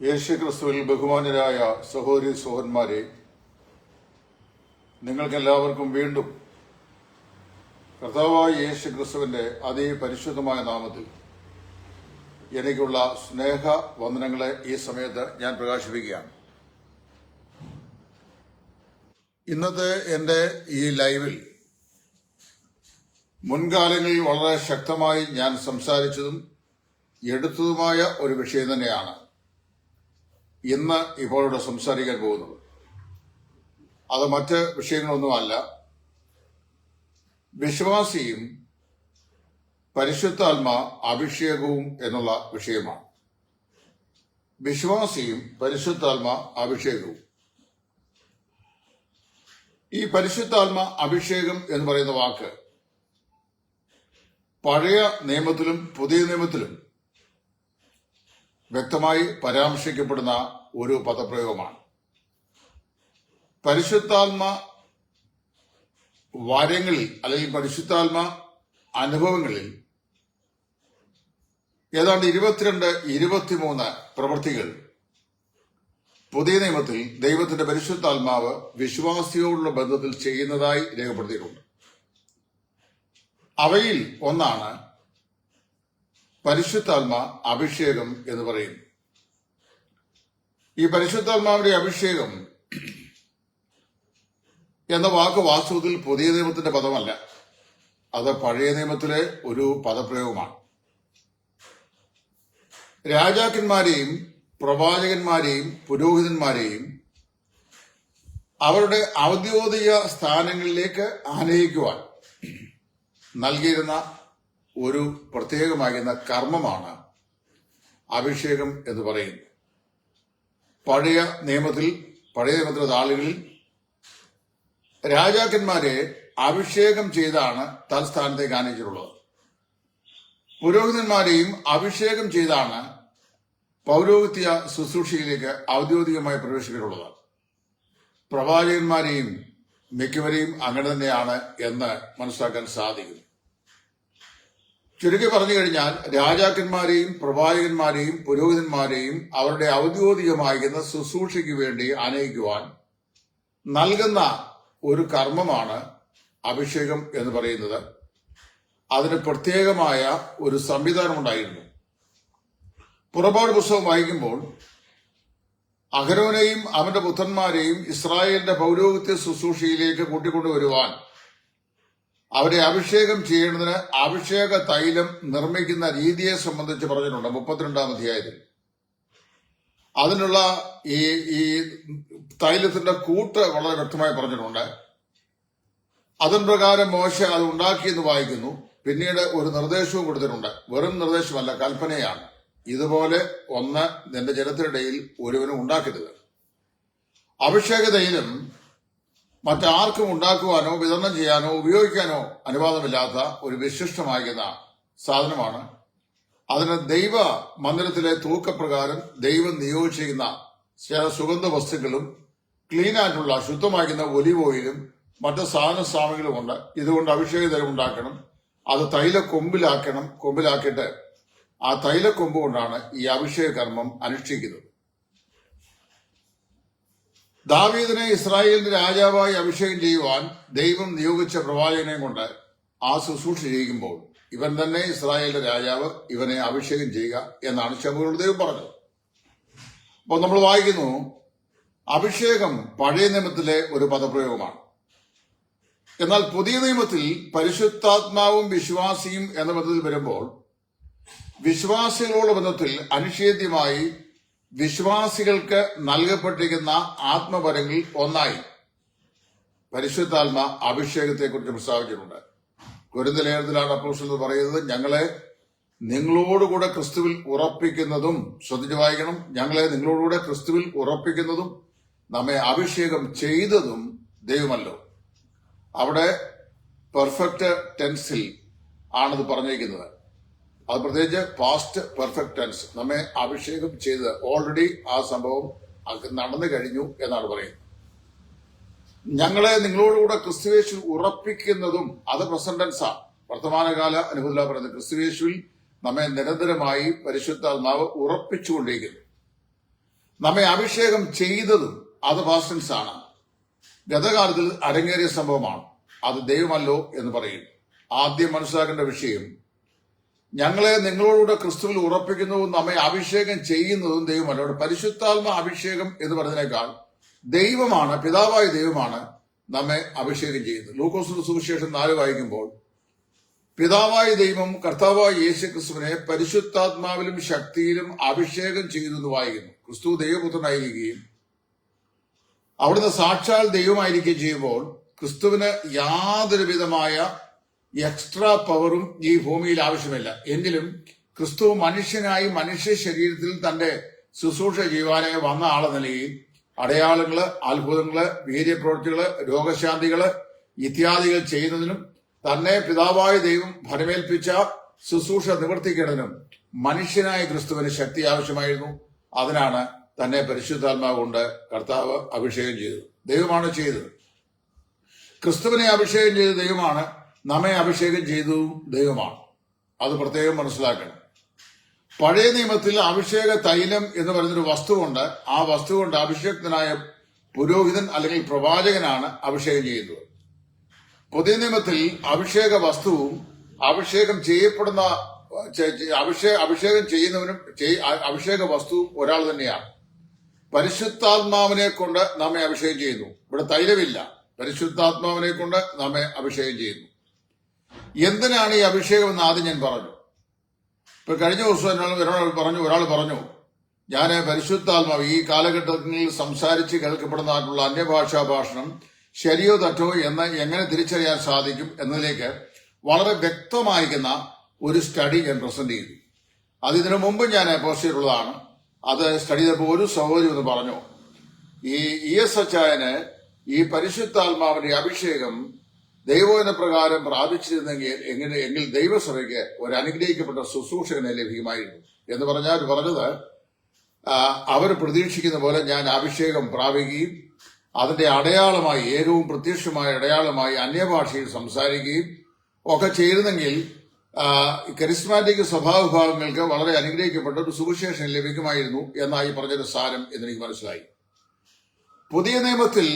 യേശുക്രിസ്തുവിൽ ബഹുമാനരായ സഹോദരി സഹോദരന്മാരെ നിങ്ങൾക്കെല്ലാവർക്കും വീണ്ടും കർത്താവായ യേശു ക്രിസ്തുവിന്റെ അതേ പരിശുദ്ധമായ നാമത്തിൽ എനിക്കുള്ള സ്നേഹ വന്ദനങ്ങളെ ഈ സമയത്ത് ഞാൻ പ്രകാശിപ്പിക്കുകയാണ്. ഇന്നത്തെ എന്റെ ഈ ലൈവിൽ മുൻകാലങ്ങളിൽ വളരെ ശക്തമായി ഞാൻ സംസാരിച്ചതും എടുത്തതുമായ ഒരു വിഷയം തന്നെയാണ്. ഇന്ന് ഇപ്പോൾ ഇവിടെ സംസാരിക്കാൻ പോകുന്നത്. അത് മറ്റ് വിഷയങ്ങളൊന്നുമല്ല വിശ്വാസിയും പരിശുദ്ധാത്മ അഭിഷേകവും എന്നുള്ള വിഷയമാണ്. വിശ്വാസിയും പരിശുദ്ധാത്മ അഭിഷേകവും. ഈ പരിശുദ്ധാത്മ അഭിഷേകം എന്ന് പറയുന്ന വാക്ക് പഴയ നിയമത്തിലും പുതിയ നിയമത്തിലും വ്യക്തമായി പരാമർശിക്കപ്പെടുന്ന ഒരു പദപ്രയോഗമാണ്. പരിശുദ്ധാത്മ വാര്യങ്ങളിൽ അല്ലെങ്കിൽ പരിശുദ്ധാത്മ അനുഭവങ്ങളിൽ ഏതാണ്ട് ഇരുപത്തിരണ്ട് ഇരുപത്തിമൂന്ന് പ്രവൃത്തികൾ പുതിയ നിയമത്തിൽ ദൈവത്തിന്റെ പരിശുദ്ധാത്മാവ് വിശ്വാസിയോടുള്ള ബന്ധത്തിൽ ചെയ്യുന്നതായി രേഖപ്പെടുത്തിയിട്ടുണ്ട്. അവയിൽ ഒന്നാണ് പരിശുദ്ധാത്മ അഭിഷേകം എന്ന് പറയും. ഈ പരിശുദ്ധാത്മാവിന്റെ അഭിഷേകം എന്ന വാക്ക് വാസ്തവത്തിൽ പുതിയ നിയമത്തിന്റെ പദമല്ല. അത് പഴയ നിയമത്തിലെ ഒരു പദപ്രയോഗമാണ്. രാജാക്കന്മാരെയും പ്രവാചകന്മാരെയും പുരോഹിതന്മാരെയും അവരുടെ ഔദ്യോഗിക സ്ഥാനങ്ങളിലേക്ക് ആനയിക്കുവാൻ നൽകിയിരുന്ന ഒരു പ്രത്യേകമാകുന്ന കർമ്മമാണ് അഭിഷേകം എന്ന് പറയുന്നത്. പഴയ നിയമത്തിൽ പഴയ നിയമത്തിലെ താളുകളിൽ രാജാക്കന്മാരെ അഭിഷേകം ചെയ്താണ് തൽസ്ഥാനത്തേക്ക് ആനയിച്ചിട്ടുള്ളത് പുരോഹിതന്മാരെയും അഭിഷേകം ചെയ്താണ് പൗരോഹിത്യ ശുശ്രൂഷയിലേക്ക് ഔദ്യോഗികമായി പ്രവേശിപ്പിച്ചിട്ടുള്ളത്. പ്രവാചകന്മാരെയും മിക്കവരെയും അങ്ങനെ തന്നെയാണ് എന്ന് മനസ്സിലാക്കാൻ സാധിക്കും ചുരുക്കി പറഞ്ഞു കഴിഞ്ഞാൽ രാജാക്കന്മാരെയും പ്രവാചകന്മാരെയും പുരോഹിതന്മാരെയും അവരുടെ ഔദ്യോഗികമായിരുന്ന ശുശ്രൂഷയ്ക്ക് വേണ്ടി അനയിക്കുവാൻ നൽകുന്ന ഒരു കർമ്മമാണ് അഭിഷേകം എന്ന് പറയുന്നത്. അതിന് പ്രത്യേകമായ ഒരു സംവിധാനം ഉണ്ടായിരുന്നു പുറപ്പാട് പുസ്തകം വായിക്കുമ്പോൾ അഹരോനെയും അവന്റെ പുത്രന്മാരെയും ഇസ്രായേലിന്റെ പൗരോഹിത്യ ശുശ്രൂഷയിലേക്ക് കൂട്ടിക്കൊണ്ടുവരുവാൻ അവരെ അഭിഷേകം ചെയ്യേണ്ടതിന് അഭിഷേക തൈലം നിർമ്മിക്കുന്ന രീതിയെ സംബന്ധിച്ച് പറഞ്ഞിട്ടുണ്ട് മുപ്പത്തിരണ്ടാം അധ്യായത്തിൽ. അതിനുള്ള ഈ ഈ തൈലത്തിന്റെ കൂട്ട് വളരെ വ്യക്തമായി പറഞ്ഞിട്ടുണ്ട്. അതിൻ പ്രകാരം മോശ അത് ഉണ്ടാക്കിയെന്ന് വായിക്കുന്നു. പിന്നീട് ഒരു നിർദ്ദേശവും കൊടുത്തിട്ടുണ്ട്. വെറും നിർദ്ദേശമല്ല കൽപ്പനയാണ്. ഇതുപോലെ ഒന്ന് നിന്റെ ജനത്തിനിടയിൽ ഒരുവനും ഉണ്ടാക്കരുത്. അഭിഷേക തൈലം മറ്റാർക്കും ഉണ്ടാക്കുവാനോ വിതരണം ചെയ്യാനോ ഉപയോഗിക്കാനോ അനുവാദമില്ലാത്ത ഒരു വിശിഷ്ടമാകുന്ന സാധനമാണ്. അതിന് ദൈവ മന്ദിരത്തിലെ തൂക്കപ്രകാരം ദൈവം നിയോഗിച്ചിരിക്കുന്ന ചില സുഗന്ധ വസ്തുക്കളും ക്ലീൻ ആയിട്ടുള്ള ശുദ്ധമാക്കുന്ന ഒലിവ് ഓയിലും മറ്റു സാധന സാമഗ്രികളും ഉണ്ട്. ഇതുകൊണ്ട് അഭിഷേക തരം ഉണ്ടാക്കണം. അത് തൈല കൊമ്പിലാക്കണം കൊമ്പിലാക്കിയിട്ട്. ആ തൈലക്കൊമ്പ് കൊണ്ടാണ് ഈ അഭിഷേക കർമ്മം അനുഷ്ഠിക്കുന്നത്. ദാവീദിനെ ഇസ്രായേലിന്റെ രാജാവായി അഭിഷേകം ചെയ്യുവാൻ ദൈവം നിയോഗിച്ച പ്രവാചകനെ കൊണ്ട് ആ ശുശ്രൂഷ ചെയ്യിക്കുമ്പോൾ ഇവൻ തന്നെ ഇസ്രായേലിന്റെ രാജാവ് ഇവനെ അഭിഷേകം ചെയ്യുക എന്നാണ് ശബുകളുടെ ദൈവം പറഞ്ഞത്. അപ്പോൾ നമ്മൾ വായിക്കുന്നു അഭിഷേകം പഴയ നിയമത്തിലെ ഒരു പദപ്രയോഗമാണ്. എന്നാൽ പുതിയ നിയമത്തിൽ പരിശുദ്ധാത്മാവും വിശ്വാസിയും എന്ന ബന്ധത്തിൽ വരുമ്പോൾ വിശ്വാസികളോട് ബന്ധത്തിൽ അനിഷേധ്യമായി വിശ്വാസികൾക്ക് നൽകപ്പെട്ടിരിക്കുന്ന ആത്മപരങ്ങളിൽ ഒന്നായി. പരിശുദ്ധാത്മ അഭിഷേകത്തെക്കുറിച്ച് പ്രസ്താവിച്ചിട്ടുണ്ട്. ഗുരുന്തലേഖനത്തിലാണ് അപ്പോസ്റ്റൽ പറയുന്നത്. ഞങ്ങളെ നിങ്ങളോടുകൂടെ ക്രിസ്തുവിൽ ഉറപ്പിക്കുന്നതും ശ്രദ്ധിച്ചു വായിക്കണം ഞങ്ങളെ നിങ്ങളോടുകൂടെ ക്രിസ്തുവിൽ ഉറപ്പിക്കുന്നതും നമ്മെ അഭിഷേകം ചെയ്തതും ദൈവമല്ലോ. അവിടെ പെർഫെക്റ്റ് ടെൻസിൽ ആണത് പറഞ്ഞിരിക്കുന്നത്. അത് പ്രത്യേകിച്ച് പാസ്റ്റ് പെർഫെക്റ്റ് ടെൻസ് നമ്മെ അഭിഷേകം ചെയ്ത് ഓൾറെഡി ആ സംഭവം നടന്നു കഴിഞ്ഞു എന്നാണ് പറയുന്നത്. ഞങ്ങളെ നിങ്ങളോടുകൂടെ ക്രിസ്തുവേശു ഉറപ്പിക്കുന്നതും അത് പ്രസന്റൻസാ വർത്തമാനകാല അനുഭവത്തില പറയുന്നത്. ക്രിസ്തുവേശുവിൽ നമ്മെ നിരന്തരമായി പരിശുദ്ധാത്മാവ് ഉറപ്പിച്ചുകൊണ്ടിരിക്കുന്നു. നമ്മെ അഭിഷേകം ചെയ്തതും അത് പാസ്റ്റൻസ് ആണ്. ഗതകാലത്തിൽ അരങ്ങേറിയ സംഭവമാണ്. അത് ദൈവമല്ലോ എന്ന് പറയും. ആദ്യം മനസ്സിലാക്കേണ്ട വിഷയം ഞങ്ങളെ നിങ്ങളോടുകൂടെ ക്രിസ്തുവിൽ ഉറപ്പിക്കുന്നതും നമ്മെ അഭിഷേകം ചെയ്യുന്നതും ദൈവമല്ല പരിശുദ്ധാത്മ അഭിഷേകം എന്ന് പറഞ്ഞതിനേക്കാൾ ദൈവമാണ് പിതാവായ ദൈവമാണ് നമ്മെ അഭിഷേകം ചെയ്യുന്നത്. ലൂക്കോസിന്റെ സുവിശേഷം നാല് വായിക്കുമ്പോൾ പിതാവായ ദൈവം കർത്താവായ യേശു ക്രിസ്തുവിനെ പരിശുദ്ധാത്മാവിലും ശക്തിയിലും അഭിഷേകം ചെയ്തു എന്ന് വായിക്കുന്നു. ക്രിസ്തു ദൈവപുത്രനായിരിക്കുകയും അവിടുന്ന് സാക്ഷാൽ ദൈവമായിരിക്കുകയും ചെയ്യുമ്പോൾ ക്രിസ്തുവിന് യാതൊരു വിധമായ എക്സ്ട്രാ പവറും ഈ ഭൂമിയിൽ ആവശ്യമില്ല. എങ്കിലും ക്രിസ്തു മനുഷ്യനായി മനുഷ്യ ശരീരത്തിൽ തന്റെ ശുശ്രൂഷ ചെയ്യുവാനായി വന്ന ആളെ നിലയിൽ അടയാളങ്ങൾ അത്ഭുതങ്ങൾ വീര്യപ്രവൃത്തികൾ രോഗശാന്തികൾ ഇത്യാദികൾ ചെയ്യുന്നതിനും തന്നെ പിതാവായ ദൈവം ഫലമേൽപ്പിച്ച ശുശ്രൂഷ നിവർത്തിക്കേണ്ടതിനും മനുഷ്യനായ ക്രിസ്തുവിന് ശക്തി ആവശ്യമായിരുന്നു. അതിനാണ് തന്നെ പരിശുദ്ധാത്മാവ് കൊണ്ട് കർത്താവ് അഭിഷേകം ചെയ്തത്. ദൈവമാണ് ചെയ്തത്. ക്രിസ്തുവിനെ അഭിഷേകം ചെയ്ത ദൈവമാണ് നമ്മെ അഭിഷേകം ചെയ്തതും ദൈവമാണ്. അത് പ്രത്യേകം മനസ്സിലാക്കണം. പഴയ നിയമത്തിൽ അഭിഷേക തൈലം എന്ന് പറയുന്നൊരു വസ്തുവുണ്ട്. ആ വസ്തു കൊണ്ട് അഭിഷേകത്തിനായ പുരോഹിതൻ അല്ലെങ്കിൽ പ്രവാചകനാണ് അഭിഷേകം ചെയ്യുന്നത്. പുതിയ നിയമത്തിൽ അഭിഷേക വസ്തുവും അഭിഷേകം ചെയ്യപ്പെടുന്ന ചെ- ചെ- അഭിഷേ അഭിഷേകം ചെയ്യുന്നവനും അഭിഷേക വസ്തുവും ഒരാൾ തന്നെയാണ്. പരിശുദ്ധാത്മാവിനെ കൊണ്ട് നമ്മെ അഭിഷേകം ചെയ്യുന്നു. ഇവിടെ തൈലമില്ല. പരിശുദ്ധാത്മാവിനെ കൊണ്ട് നമ്മെ അഭിഷേകം ചെയ്യുന്നു. എന്തിനാണ് ഈ അഭിഷേകം എന്ന് ആദ്യം ഞാൻ പറഞ്ഞു. ഇപ്പൊ കഴിഞ്ഞ ദിവസം എന്നോട് പറഞ്ഞു ഒരാൾ പറഞ്ഞു ഞാൻ പരിശുദ്ധാത്മാവ് ഈ കാലഘട്ടത്തിൽ സംസാരിച്ച് കേൾക്കപ്പെടുന്നതായിട്ടുള്ള അന്യഭാഷാ ഭാഷണം ശരിയോ തെറ്റോ എന്ന് എങ്ങനെ തിരിച്ചറിയാൻ സാധിക്കും എന്നതിലേക്ക് വളരെ വ്യക്തമായിരിക്കുന്ന ഒരു സ്റ്റഡി ഞാൻ പ്രസന്റ് ചെയ്തു. അത് ഇതിനു മുമ്പ് ഞാൻ പോസ്റ്റ് ചെയ്തിട്ടുള്ളതാണ്. അത് സ്റ്റഡി ചെയ്തപ്പോൾ ഒരു സഹോദരി എന്ന് പറഞ്ഞു ഈ ഇ എസ് അച്ചായന് ഈ പരിശുദ്ധാത്മാവിന്റെ അഭിഷേകം ദൈവോന പ്രകാരം പ്രാപിച്ചിരുന്നെങ്കിൽ എങ്ങനെ എങ്കിൽ ദൈവസഭയ്ക്ക് ഒരു അനുഗ്രഹിക്കപ്പെട്ട ശുശ്രൂഷകനെ ലഭ്യമായിരുന്നു. എന്ന് പറഞ്ഞാൽ പറഞ്ഞത് അവർ പ്രതീക്ഷിക്കുന്ന പോലെ ഞാൻ അഭിഷേകം പ്രാപിക്കുകയും അതിന്റെ അടയാളമായി ഏകവും പ്രത്യക്ഷമായ അടയാളമായി അന്യഭാഷയിൽ സംസാരിക്കുകയും ഒക്കെ ചെയ്തിരുന്നെങ്കിൽ ആ, കരിസ്മാറ്റിക് സ്വഭാവഭാവങ്ങൾക്ക് വളരെ അനുഗ്രഹിക്കപ്പെട്ട ഒരു സുവിശേഷം ലഭിക്കുമായിരുന്നു എന്നായി പറഞ്ഞൊരു സാരം എന്നെനിക്ക് മനസ്സിലായി. പുതിയ നിയമത്തിൽ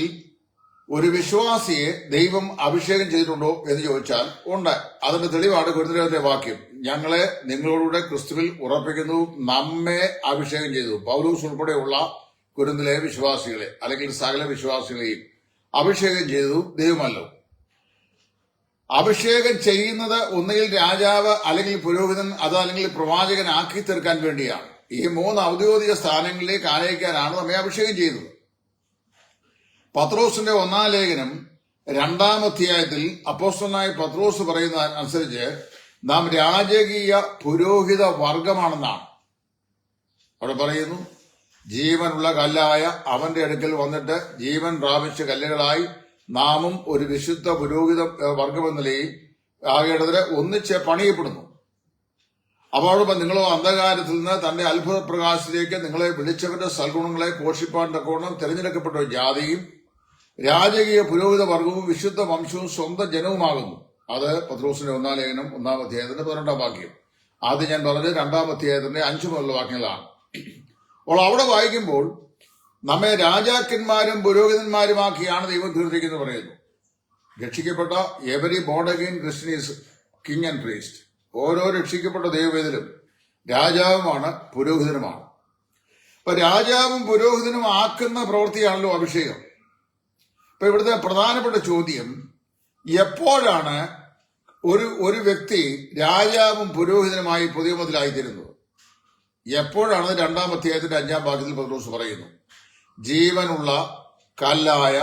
ഒരു വിശ്വാസിയെ ദൈവം അഭിഷേകം ചെയ്തിട്ടുണ്ടോ എന്ന് ചോദിച്ചാൽ ഉണ്ട്. അതിന്റെ തെളിവാണ് ഗുരുദേവന്റെ വാക്യം. ഞങ്ങളെ നിങ്ങളോടുകൂടെ ക്രിസ്തുവിൽ ഉറപ്പിക്കുന്നു നമ്മെ അഭിഷേകം ചെയ്തു. പൗലൂസ് ഉൾപ്പെടെയുള്ള കുരുന്നിലെ വിശ്വാസികളെ അല്ലെങ്കിൽ സകല വിശ്വാസികളെയും അഭിഷേകം ചെയ്തു ദൈവമല്ലോ. അഭിഷേകം ചെയ്യുന്നത് ഒന്നുകിൽ രാജാവ് അല്ലെങ്കിൽ പുരോഹിതൻ അത് അല്ലെങ്കിൽ പ്രവാചകൻ ആക്കി തീർക്കാൻ വേണ്ടിയാണ്. ഈ മൂന്ന് ഔദ്യോഗിക സ്ഥാനങ്ങളിലേക്ക് ആനയിക്കാനാണ് നമ്മെ അഭിഷേകം ചെയ്തത്. പത്രോസിന്റെ ഒന്നാം ലേഖനം രണ്ടാം അധ്യായത്തിൽ അപ്പോസ്റ്റലായ പത്രോസ് പറയുന്ന അനുസരിച്ച് നാം രാജകീയ പുരോഹിത വർഗമാണെന്നാണ്. അവിടെ പറയുന്നു ജീവനുള്ള കല്ലായ അവന്റെ അടുക്കൽ വന്നിട്ട് ജീവൻ പ്രാപിച്ച കല്ലുകളായി നാമും ഒരു വിശുദ്ധ പുരോഹിത വർഗമെന്ന നിലയിൽ ആകേണ്ടതിന് ഒന്നിച്ച് പണിയപ്പെടുന്നു. അപ്പോൾ അവിടെ നിങ്ങളോ അന്ധകാരത്തിൽ നിന്ന് തന്റെ അത്ഭുത പ്രകാശത്തിലേക്ക് നിങ്ങളെ വിളിച്ചവന്റെ സൽഗുണങ്ങളെ പോഷിപ്പാൻ തക്കോണം തിരഞ്ഞെടുക്കപ്പെട്ട ജാതിയും രാജകീയ പുരോഹിത വർഗവും വിശുദ്ധ വംശവും സ്വന്തം ജനവുമാകുന്നു. അത് പത്രോസിന്റെ ഒന്നാം ലേഖനം ഒന്നാം അധ്യായത്തിന്റെ പതിനെട്ടാം വാക്യം. ആദ്യം ഞാൻ പറഞ്ഞത് രണ്ടാം അധ്യായത്തിന്റെ അഞ്ചു മുതലുള്ള വാക്യങ്ങളാണ്. അപ്പോൾ അവിടെ വായിക്കുമ്പോൾ നമ്മെ രാജാക്കന്മാരും പുരോഹിതന്മാരുമാക്കിയാണ് ദൈവം തീർത്തിരിക്കുന്നത് പറയുന്നു. രക്ഷിക്കപ്പെട്ട every board Christ's king and priest. ഓരോ രക്ഷിക്കപ്പെട്ട ദൈവവേദനും രാജാവുമാണ് പുരോഹിതനുമാണ്. അപ്പൊ രാജാവും പുരോഹിതനും ആക്കുന്ന പ്രവൃത്തിയാണല്ലോ അഭിഷേകം. ഇപ്പൊ ഇവിടുത്തെ പ്രധാനപ്പെട്ട ചോദ്യം എപ്പോഴാണ് ഒരു ഒരു വ്യക്തി രാജാവും പുരോഹിതനുമായി പുതിയ തരുന്നത് എപ്പോഴാണ് രണ്ടാം അധ്യായത്തിന്റെ അഞ്ചാം ഭാഗത്തിൽ പത്രോസ് പറയുന്നു? ജീവനുള്ള കല്ലായ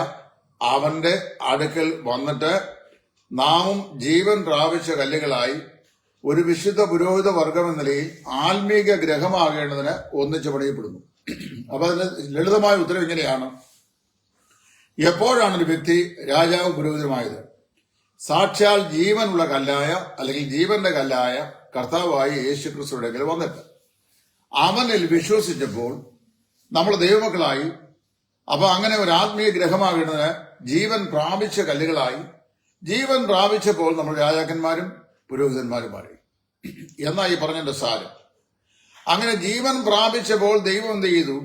അവന്റെ അടുക്കൽ വന്നിട്ട് നാമും ജീവൻ പ്രാപിച്ച കല്ലുകളായി ഒരു വിശുദ്ധ പുരോഹിത വർഗം എന്ന നിലയിൽ ആത്മീക ഗ്രഹമാകേണ്ടതിന് ഒന്നിച്ച് പണിയപ്പെടുന്നു. അപ്പൊ അതിന് ലളിതമായ ഉത്തരം ഇങ്ങനെയാണ്. എപ്പോഴാണ് ഒരു വ്യക്തി രാജാവ് പുരോഹിതമായത് സാക്ഷാൽ ജീവനുള്ള കല്ലായ അല്ലെങ്കിൽ ജീവന്റെ കല്ലായ കർത്താവായി യേശു ക്രിസ്തുയുടെ വന്നിട്ട്. അവനിൽ വിശ്വസിച്ചപ്പോൾ നമ്മൾ ദൈവമക്കളായി അപ്പൊ അങ്ങനെ ഒരു ആത്മീയ ഗ്രഹമാകുന്നതിന് ജീവൻ പ്രാപിച്ച കല്ലുകളായി. ജീവൻ പ്രാപിച്ചപ്പോൾ നമ്മൾ രാജാക്കന്മാരും പുരോഹിതന്മാരും മാറി എന്നാ ഈ പറഞ്ഞതിന്റെ സാരം? അങ്ങനെ ജീവൻ പ്രാപിച്ചപ്പോൾ ദൈവം എന്ത് ചെയ്തു?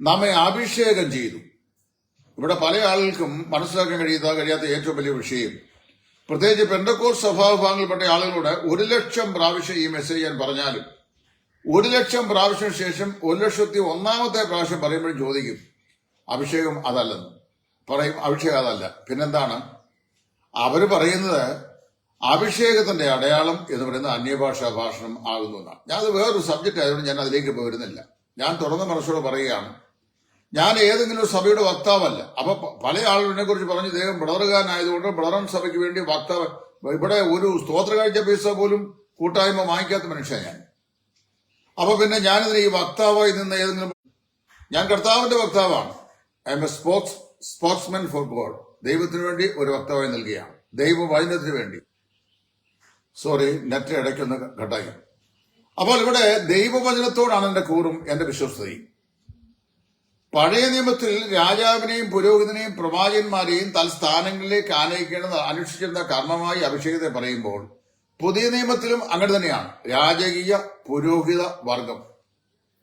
നമ്മെ അഭിഷേകം ചെയ്തു. ഇവിടെ പല ആളുകൾക്കും മനസ്സിലാക്കാൻ കഴിയുന്ന കഴിയാത്ത ഏറ്റവും വലിയ വിഷയം. പ്രത്യേകിച്ച് പെന്തക്കോർ സ്വഭാവഭാഗങ്ങളിൽപ്പെട്ട ആളുകളോട് ഒരു ലക്ഷം പ്രാവശ്യം ഈ മെസ്സേജ് ഞാൻ പറഞ്ഞാലും ഒരു ലക്ഷം പ്രാവശ്യം ശേഷം ഒരു ലക്ഷത്തി ഒന്നാമത്തെ പ്രാവശ്യം പറയുമ്പോഴും ചോദിക്കും അഭിഷേകം അതല്ലെന്ന്. പറയും അഭിഷേകം അതല്ല. പിന്നെന്താണ്? അവർ പറയുന്നത് അഭിഷേകത്തിന്റെ അടയാളം എന്ന് പറയുന്ന അന്യഭാഷാ ഭാഷണം ആകുന്നു എന്നാണ്. ഞാൻ അത് വേറൊരു സബ്ജക്റ്റ് ആയതുകൊണ്ട് ഞാൻ അതിലേക്ക് ഇപ്പോൾ വരുന്നില്ല ഞാൻ തുറന്ന മനസ്സോട് പറയുകയാണ് ഞാൻ ഏതെങ്കിലും ഒരു സഭയുടെ വക്താവല്ല. അപ്പൊ പല ആളുകളെ കുറിച്ച് പറഞ്ഞു ഇദ്ദേഹം ബ്ലറുകാരനായതുകൊണ്ട് ബ്ലറൻ സഭയ്ക്ക് വേണ്ടി വക്താവ് ഇവിടെ ഒരു സ്തോത്ര കാഴ്ച പൈസ പോലും കൂട്ടായ്മ വാങ്ങിക്കാത്ത മനുഷ്യൻ ഞാൻ. അപ്പൊ പിന്നെ ഞാനിതിന് ഈ വക്താവായി നിന്ന് ഏതെങ്കിലും ഞാൻ കർത്താവിന്റെ വക്താവാണ്. I'm a spokes spokesman for God ദൈവത്തിന് വേണ്ടി ഒരു വക്താവായി നൽകുകയാണ്. ദൈവവചനത്തിന് വേണ്ടി. സോറി നെറ്റ് ഇടയ്ക്കൊന്ന് കട്ടായി. അപ്പോൾ ഇവിടെ ദൈവവചനത്തോടാണ് എന്റെ കൂറും എന്റെ വിശ്വസ്തയും പഴയ നിയമത്തിൽ രാജാവിനെയും പുരോഹിതനെയും പ്രവാചകന്മാരെയും തൽസ്ഥാനങ്ങളിലേക്ക് ആനയിക്കേണ്ടത് അനുഷ്ഠിച്ചിരുന്ന കർമ്മമായി അഭിഷേകത്തെ പറയുമ്പോൾ പുതിയ നിയമത്തിലും അങ്ങനെ തന്നെയാണ്. രാജകീയ പുരോഹിത വർഗം.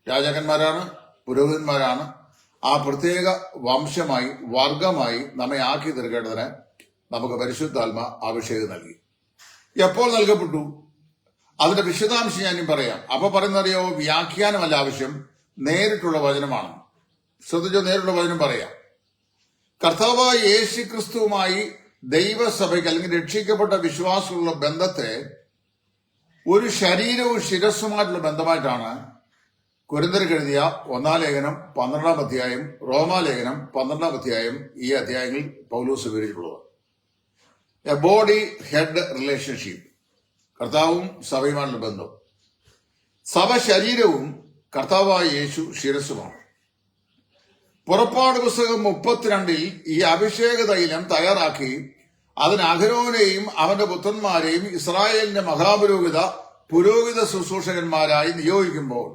രാജാക്കന്മാരാണ് പുരോഹിതന്മാരാണ്. ആ പ്രത്യേക വംശമായി വർഗമായി നമ്മെ ആക്കി തീർക്കേണ്ടതിന് നമുക്ക് പരിശുദ്ധാത്മ അഭിഷേകം നൽകി. എപ്പോൾ നൽകപ്പെട്ടു? അതിന്റെ വിശദാംശം ഞാനും പറയാം. അപ്പൊ പറയുന്നറിയോ വ്യാഖ്യാനമല്ല ആവശ്യം. നേരിട്ടുള്ള വചനമാണ്. ശ്രദ്ധിച്ചോ നേരിട്ടുള്ള വചനം പറയാം. കർത്താവ് യേശു ക്രിസ്തുവുമായി ദൈവസഭയ്ക്ക് അല്ലെങ്കിൽ രക്ഷിക്കപ്പെട്ട വിശ്വാസമുള്ള ബന്ധത്തെ ഒരു ശരീരവും ശിരസ്സുമായിട്ടുള്ള ബന്ധമായിട്ടാണ് കുരുന്തർക്ക് എഴുതിയ ഒന്നാം ലേഖനം പന്ത്രണ്ടാം അധ്യായം റോമാലേഖനം പന്ത്രണ്ടാം അധ്യായം ഈ അധ്യായങ്ങളിൽ പൗലൂസ് വിവരിച്ചിട്ടുള്ളത്. എ ബോഡി ഹെഡ് റിലേഷൻഷിപ്പ് കർത്താവും സഭയുമായുള്ള ബന്ധം. സഭ ശരീരവും കർത്താവായ യേശു ശിരസ്സുമാണ്. പുറപ്പാട് പുസ്തകം മുപ്പത്തിരണ്ടിൽ ഈ അഭിഷേക തൈലം തയ്യാറാക്കി അതിന് അഹരോനെയും അവന്റെ പുത്രന്മാരെയും ഇസ്രായേലിന്റെ മഹാപുരോഹിത പുരോഹിത ശുശ്രൂഷകന്മാരായി നിയോഗിക്കുമ്പോൾ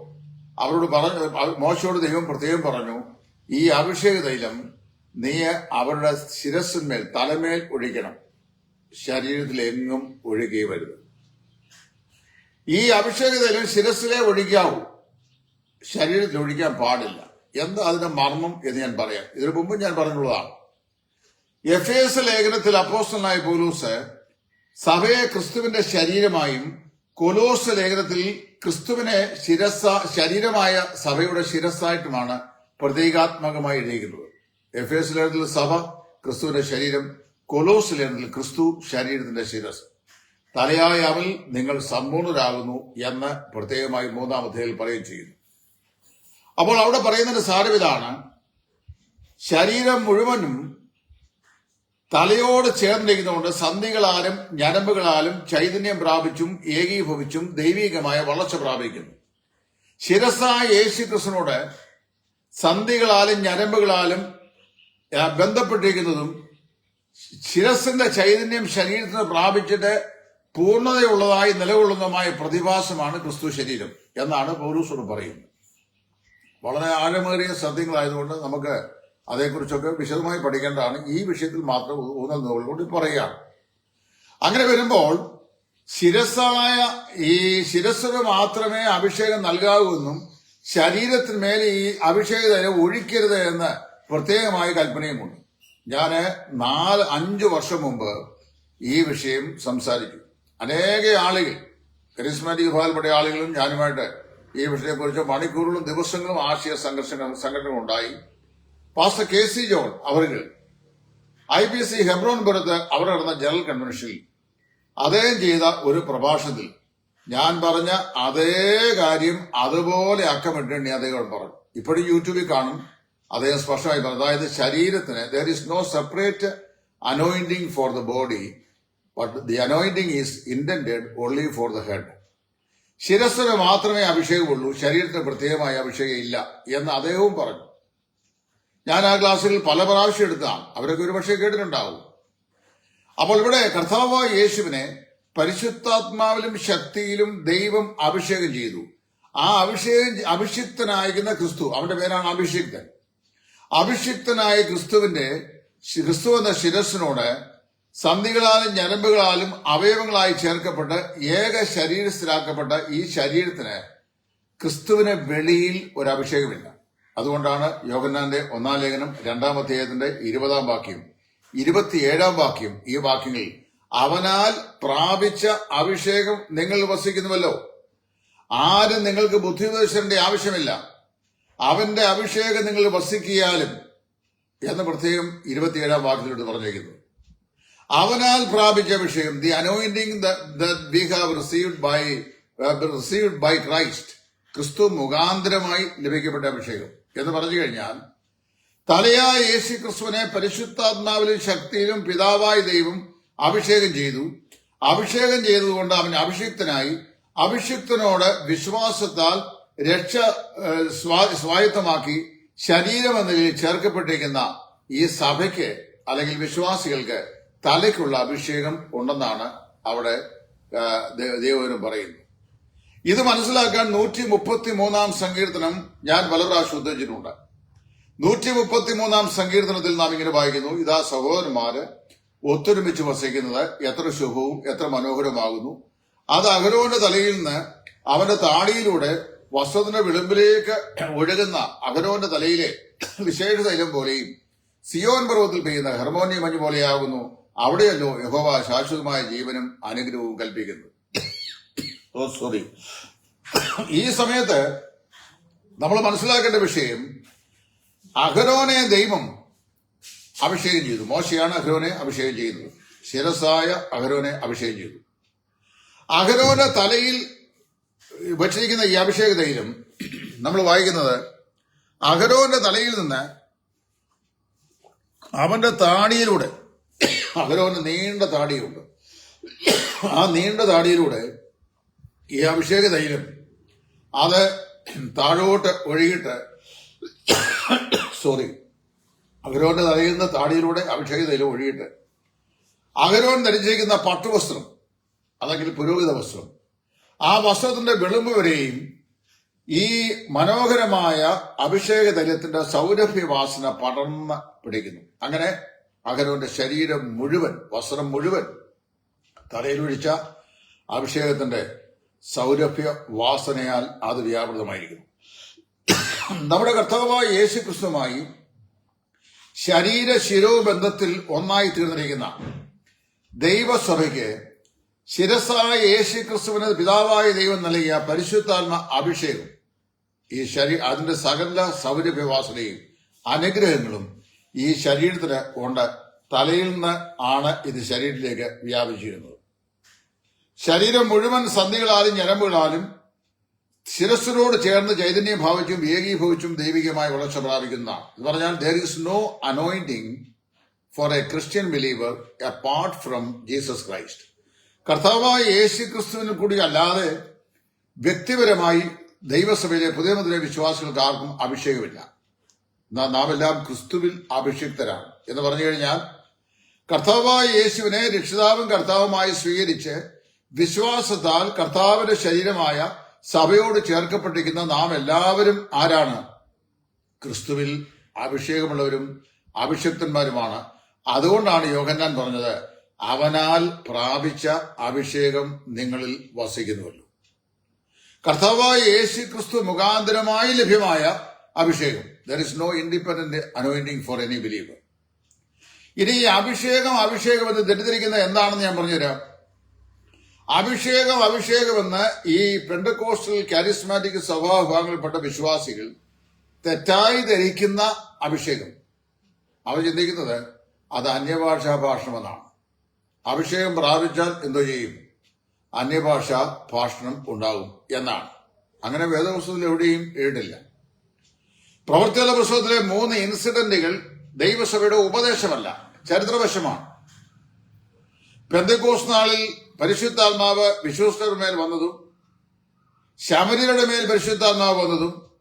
അവരോട് പറഞ്ഞു മോശയോട് ദൈവം പ്രത്യേകം പറഞ്ഞു ഈ അഭിഷേക തൈലം നീ അവരുടെ ശിരസ്സിന്മേൽ തലമേൽ ഒഴിക്കണം. ശരീരത്തിലെങ്ങും ഒഴുകി വരുത് ഈ അഭിഷേക തൈലം ശിരസ്സിലെ ഒഴിക്കാവൂ. ശരീരത്തിൽ ഒഴിക്കാൻ പാടില്ല. എന്താ അതിന്റെ മർമ്മം എന്ന് ഞാൻ പറയാം. ഇതിനു മുമ്പ് ഞാൻ പറഞ്ഞുള്ളതാണ്. എഫ് എസ് ലേഖനത്തിൽ അപ്പോസ്റ്റലായ പോലൂസ് സഭയെ ക്രിസ്തുവിന്റെ ശരീരമായും കൊലോസ് ലേഖനത്തിൽ ക്രിസ്തുവിനെ ശിരസ് ശരീരമായ സഭയുടെ ശിരസ്സായിട്ടുമാണ് പ്രതീകാത്മകമായി എഴുതിയിരിക്കുന്നത്. എഫ് എസ് ലേഖനത്തിൽ സഭ ക്രിസ്തുവിന്റെ ശരീരം കൊലോസ് ലേഖനത്തിൽ ക്രിസ്തു ശരീരത്തിന്റെ ശിരസ്. തലയായ അവൽ നിങ്ങൾ സമ്പൂർണരാകുന്നു എന്ന് പ്രത്യേകമായി മൂന്നാം അധ്യായത്തിൽ പറയുകയും ചെയ്യുന്നു. അപ്പോൾ അവിടെ പറയുന്നതിന്റെ ഇതാണ്. ശരീരം മുഴുവനും തലയോട് ചേർന്നിരിക്കുന്നതുകൊണ്ട് സന്ധികളാലും ഞരമ്പുകളാലും ചൈതന്യം പ്രാപിച്ചും ഏകീഭവിച്ചും ദൈവികമായ വളർച്ച പ്രാപിക്കുന്നു. ശിരസായ യേശു കൃഷ്ണനോട് സന്ധികളാലും ഞരമ്പുകളാലും ബന്ധപ്പെട്ടിരിക്കുന്നതും ശിരസിന്റെ ചൈതന്യം ശരീരത്തിന് പ്രാപിച്ചിട്ട് പൂർണതയുള്ളതായി നിലകൊള്ളുന്നതുമായ പ്രതിഭാസമാണ് ക്രിസ്തു ശരീരം എന്നാണ് പൗരൂസോട് പറയുന്നത്. വളരെ ആഴമേറിയ സത്യങ്ങളായതുകൊണ്ട് നമുക്ക് അതേക്കുറിച്ചൊക്കെ വിശദമായി പഠിക്കേണ്ടതാണ്. ഈ വിഷയത്തിൽ മാത്രം ഊന്നൽ കൊണ്ട് പറയുകയാണ് അങ്ങനെ വരുമ്പോൾ ശിരസ്സായ ഈ ശിരസ്സിന് മാത്രമേ അഭിഷേകം നൽകാവൂ എന്നും ശരീരത്തിന്മേൽ ഈ അഭിഷേകം ഒഴിക്കരുത് എന്ന് പ്രത്യേകമായ കൽപ്പനയുമുണ്ട്. ഞാൻ നാല് അഞ്ച് വർഷം മുമ്പ് ഈ വിഷയം സംസാരിക്കും അനേക ആളുകൾ കരിസ്മാറ്റിക് വിഭാഗത്തിൽപ്പെട്ട ആളുകളും ഞാനുമായിട്ട് ഈ വിഷയത്തെക്കുറിച്ച് മണിക്കൂറുകളും ദിവസങ്ങളും ആശയ സംഘർഷങ്ങൾ സംഘടന ഉണ്ടായി പാസ്റ്റർ കെ സി ജോൺ അവർ ഐ പി സി ഹെബ്രോൺ പുരത്ത് അവർ നടന്ന ജനറൽ കൺവെൻഷനിൽ അദ്ദേഹം ചെയ്ത ഒരു പ്രഭാഷണത്തിൽ ഞാൻ പറഞ്ഞ അതേ കാര്യം അതുപോലെ അക്കമിട്ടുണ്ട് അദ്ദേഹം പറഞ്ഞു. ഇപ്പോഴും യൂട്യൂബിൽ കാണും. അദ്ദേഹം സ്പഷ്ടമായി പറഞ്ഞു. അതായത് ശരീരത്തിന് there is no separate anointing for the body but the anointing is intend only for the head ശിരസ്സിന് മാത്രമേ അഭിഷേകമുള്ളൂ ശരീരത്തിന് പ്രത്യേകമായ അഭിഷേകം ഇല്ല എന്ന് അദ്ദേഹവും പറഞ്ഞു. ഞാൻ ആ ക്ലാസ്സിൽ പല പ്രാവശ്യം എടുത്താണ് അവരൊക്കെ ഒരുപക്ഷെ കേട്ടിട്ടുണ്ടാവും. അപ്പോൾ ഇവിടെ കർത്താവായ യേശുവിനെ പരിശുദ്ധാത്മാവിലും ശക്തിയിലും ദൈവം അഭിഷേകം ചെയ്തു. ആ അഭിഷേകം അഭിഷിക്തനായിരിക്കുന്ന ക്രിസ്തു അവന്റെ പേരാണ് അഭിഷിക്തൻ. അഭിഷിക്തനായ ക്രിസ്തുവിന്റെ ക്രിസ്തു എന്ന ശിരസിനോട് സന്ധികളാലും ഞരമ്പുകളാലും അവയവങ്ങളായി ചേർക്കപ്പെട്ട് ഏക ശരീരസ്ഥരാക്കപ്പെട്ട ഈ ശരീരത്തിന് ക്രിസ്തുവിന് വെളിയിൽ ഒരു അഭിഷേകമില്ല. അതുകൊണ്ടാണ് യോഗന്നാന്റെ ഒന്നാം ലേഖനം രണ്ടാം അധ്യായത്തിന്റെ ഇരുപതാം വാക്യം ഇരുപത്തിയേഴാം വാക്യം ഈ വാക്യങ്ങളിൽ അവനാൽ പ്രാപിച്ച അഭിഷേകം നിങ്ങൾ വസിക്കുന്നുവല്ലോ. ആരും നിങ്ങൾക്ക് ബുദ്ധിപദേശന്റെ ആവശ്യമില്ല. അവന്റെ അഭിഷേകം നിങ്ങൾ വസിക്കിയാലും എന്ന് പ്രത്യേകം ഇരുപത്തിയേഴാം വാക്യത്തിലോട്ട് പറഞ്ഞിരിക്കുന്നു. അവനാൽ പ്രാപിച്ച വിഷയം the anointing we have received by received by Christ ക്രിസ്തു മുഖാന്തരമായി ലഭിക്കപ്പെട്ട വിഷയം. എന്ന് പറഞ്ഞു കഴിഞ്ഞാൽ തലയായ യേശു ക്രിസ്തുവിനെ പരിശുദ്ധാത്മാവിലും ശക്തിയിലും പിതാവായ ദൈവം അഭിഷേകം ചെയ്തു. അഭിഷേകം ചെയ്തതുകൊണ്ട് അവൻ അഭിഷിക്തനായി. അഭിഷിക്തനോട് വിശ്വാസത്താൽ രക്ഷ സ്വാ- സ്വായത്തമാക്കി ശരീരം നിലയിൽ ചേർക്കപ്പെട്ടിരിക്കുന്ന ഈ സഭയ്ക്ക് അല്ലെങ്കിൽ വിശ്വാസികൾക്ക് തലയ്ക്കുള്ള അഭിഷേകം ഉണ്ടെന്നാണ് അവിടെ ദേവനും പറയുന്നു ഇത് മനസ്സിലാക്കാൻ നൂറ്റി മുപ്പത്തി മൂന്നാം സങ്കീർത്തനം ഞാൻ പല പ്രാവശ്യം ഉദ്ധരിച്ചിട്ടുണ്ട്. നൂറ്റി മുപ്പത്തി മൂന്നാം സങ്കീർത്തനത്തിൽ നാം ഇങ്ങനെ വായിക്കുന്നു ഇതാ സഹോദരന്മാര് ഒത്തൊരുമിച്ച് വസിക്കുന്നത് എത്ര ശുഭവും എത്ര മനോഹരമാകുന്നു അത് അഹരോന്റെ തലയിൽ നിന്ന് അവന്റെ താടിയിലൂടെ വസ്ത്രത്തിന്റെ വിളിമ്പിലേക്ക് ഒഴുകുന്ന അഹരോന്റെ തലയിലെ വിശേഷ തൈലം പോലെയും സിയോൻ പർവത്തിൽ പെയ്യുന്ന ഹെർമോണിയ മഞ്ഞ് പോലെയാകുന്നു. അവിടെയല്ലോ യഹോവ ശാശ്വതമായ ജീവനും അനുഗ്രഹവും കൽപ്പിക്കുന്നത്. സോറി ഈ സമയത്ത് നമ്മൾ മനസ്സിലാക്കേണ്ട വിഷയം അഹരോനെ ദൈവം അഭിഷേകം ചെയ്തു. മോശയാണ് അഹരോനെ അഭിഷേകം ചെയ്യുന്നത്. ശിരസായ അഹരോനെ അഭിഷേകം ചെയ്തു. അഹരോന്റെ തലയിൽ വച്ചിരിക്കുന്ന ഈ അഭിഷേക തൈലം നമ്മൾ വായിക്കുന്നത് അഹരോന്റെ തലയിൽ നിന്ന് അവന്റെ താടിയിലൂടെ അഹരോന്റെ നീണ്ട താടിയുണ്ട്. ആ നീണ്ട താടിയിലൂടെ ഈ അഭിഷേക തൈലം അത് താഴോട്ട് ഒഴുകിയിട്ട് സോറി അഗരോന്റെ തലയിൽ നിന്ന് താടിയിലൂടെ അഭിഷേക തൈലം ഒഴുകിയിട്ട് അഗരോൻ ധരിച്ചിരിക്കുന്ന പട്ടുവസ്ത്രം അല്ലെങ്കിൽ പുരോഹിത വസ്ത്രം ആ വസ്ത്രത്തിന്റെ വെളുമ്പ് വരെയും ഈ മനോഹരമായ അഭിഷേക തൈലത്തിന്റെ സൗരഭ്യവാസന പടർന്ന് പിടിക്കുന്നു. അങ്ങനെ അഗരോന്റെ ശരീരം മുഴുവൻ വസ്ത്രം മുഴുവൻ തലയിലൊഴിച്ച അഭിഷേകത്തിന്റെ സൗരഭ്യ വാസനയാൽ അത് വ്യാപൃതമായിരിക്കുന്നു. നമ്മുടെ കർത്തവമായ യേശു ക്രിസ്തുമായി ശരീര ശിരോബന്ധത്തിൽ ഒന്നായി തീർന്നിരിക്കുന്ന ദൈവസഭയ്ക്ക് ശിരസായ യേശു ക്രിസ്തുവിന് പിതാവായ ദൈവം നൽകിയ പരിശുദ്ധാത്മ അഭിഷേകം ഈ ശരീ അതിന്റെ സകല സൗരഭ്യവാസനയും അനുഗ്രഹങ്ങളും ഈ ശരീരത്തിന് ഉണ്ട് തലയിൽ നിന്ന് ആണ് ഇത് ശരീരത്തിലേക്ക് വ്യാപിച്ചിരുന്നത്. ശരീരം മുഴുവൻ സന്ധികളാലും ഞരമ്പുകളാലും ശിരസ്സിനോട് ചേർന്ന് ചൈതന്യം ഭാവിച്ചും ഏകീഭവിച്ചും ദൈവികമായി വളർച്ച പ്രാപിക്കുന്നതാണ്. എന്ന് പറഞ്ഞാൽ there is no anointing for a Christian believer apart from Jesus Christ കർത്താവായ യേശു ക്രിസ്തുവിന് കൂടി അല്ലാതെ വ്യക്തിപരമായി ദൈവസഭയിലെ പുതിയ മുതലെ വിശ്വാസികൾക്ക് ആർക്കും അഭിഷേകമില്ല. നാ- എല്ലാം ക്രിസ്തുവിൽ അഭിഷിക്തരാണ്. എന്ന് പറഞ്ഞു കഴിഞ്ഞാൽ കർത്താവായ യേശുവിനെ രക്ഷിതാവും കർത്താവുമായി സ്വീകരിച്ച് വിശ്വാസത്താൽ കർത്താവിന്റെ ശരീരമായ സഭയോട് ചേർക്കപ്പെട്ടിരിക്കുന്ന നാം എല്ലാവരും ആരാണ്? ക്രിസ്തുവിൽ അഭിഷേകമുള്ളവരും അഭിഷക്തന്മാരുമാണ്. അതുകൊണ്ടാണ് യോഹന്നാൻ പറഞ്ഞത് അവനാൽ പ്രാപിച്ച അഭിഷേകം നിങ്ങളിൽ വസിക്കുന്നുവല്ലോ. കർത്താവായ യേശു ക്രിസ്തു മുഖാന്തരമായി ലഭ്യമായ അഭിഷേകം. There is no independent anointing for any believer ഇനി ഈ അഭിഷേകം അഭിഷേകം എന്ന് തെറ്റിദ്ധരിക്കുന്നത് എന്താണെന്ന് ഞാൻ പറഞ്ഞുതരാം. അഭിഷേകം അഭിഷേകമെന്ന് ഈ പെന്തക്കോസ്റ്റൽ കാരിസ്മാറ്റിക് സ്വഭാവഭാഗങ്ങളിൽപ്പെട്ട വിശ്വാസികൾ തെറ്റായി ധരിക്കുന്ന അഭിഷേകം. അവർ ചിന്തിക്കുന്നത് അത് അന്യഭാഷാ ഭാഷണമെന്നാണ് അഭിഷേകം പ്രാപിച്ചാൽ എന്തോ ചെയ്യും? അന്യഭാഷാ ഭാഷണം ഉണ്ടാകും എന്നാണ്. അങ്ങനെ വേദപുസ്തകത്തിൽ എവിടെയും എഴുതില്ല. പ്രവർത്തികളുടെ പ്രശ്നത്തിലെ മൂന്ന് ഇൻസിഡന്റുകൾ ദൈവസഭയുടെ ഉപദേശമല്ല ചരിത്രവശമാണ്. പെന്തക്കോസ് നാളിൽ പരിശുദ്ധാത്മാവ് വിശ്വസ്തരുടെ മേൽ വന്നതും ശമരിയുടെ മേൽ പരിശുദ്ധാത്മാവ് വന്നതും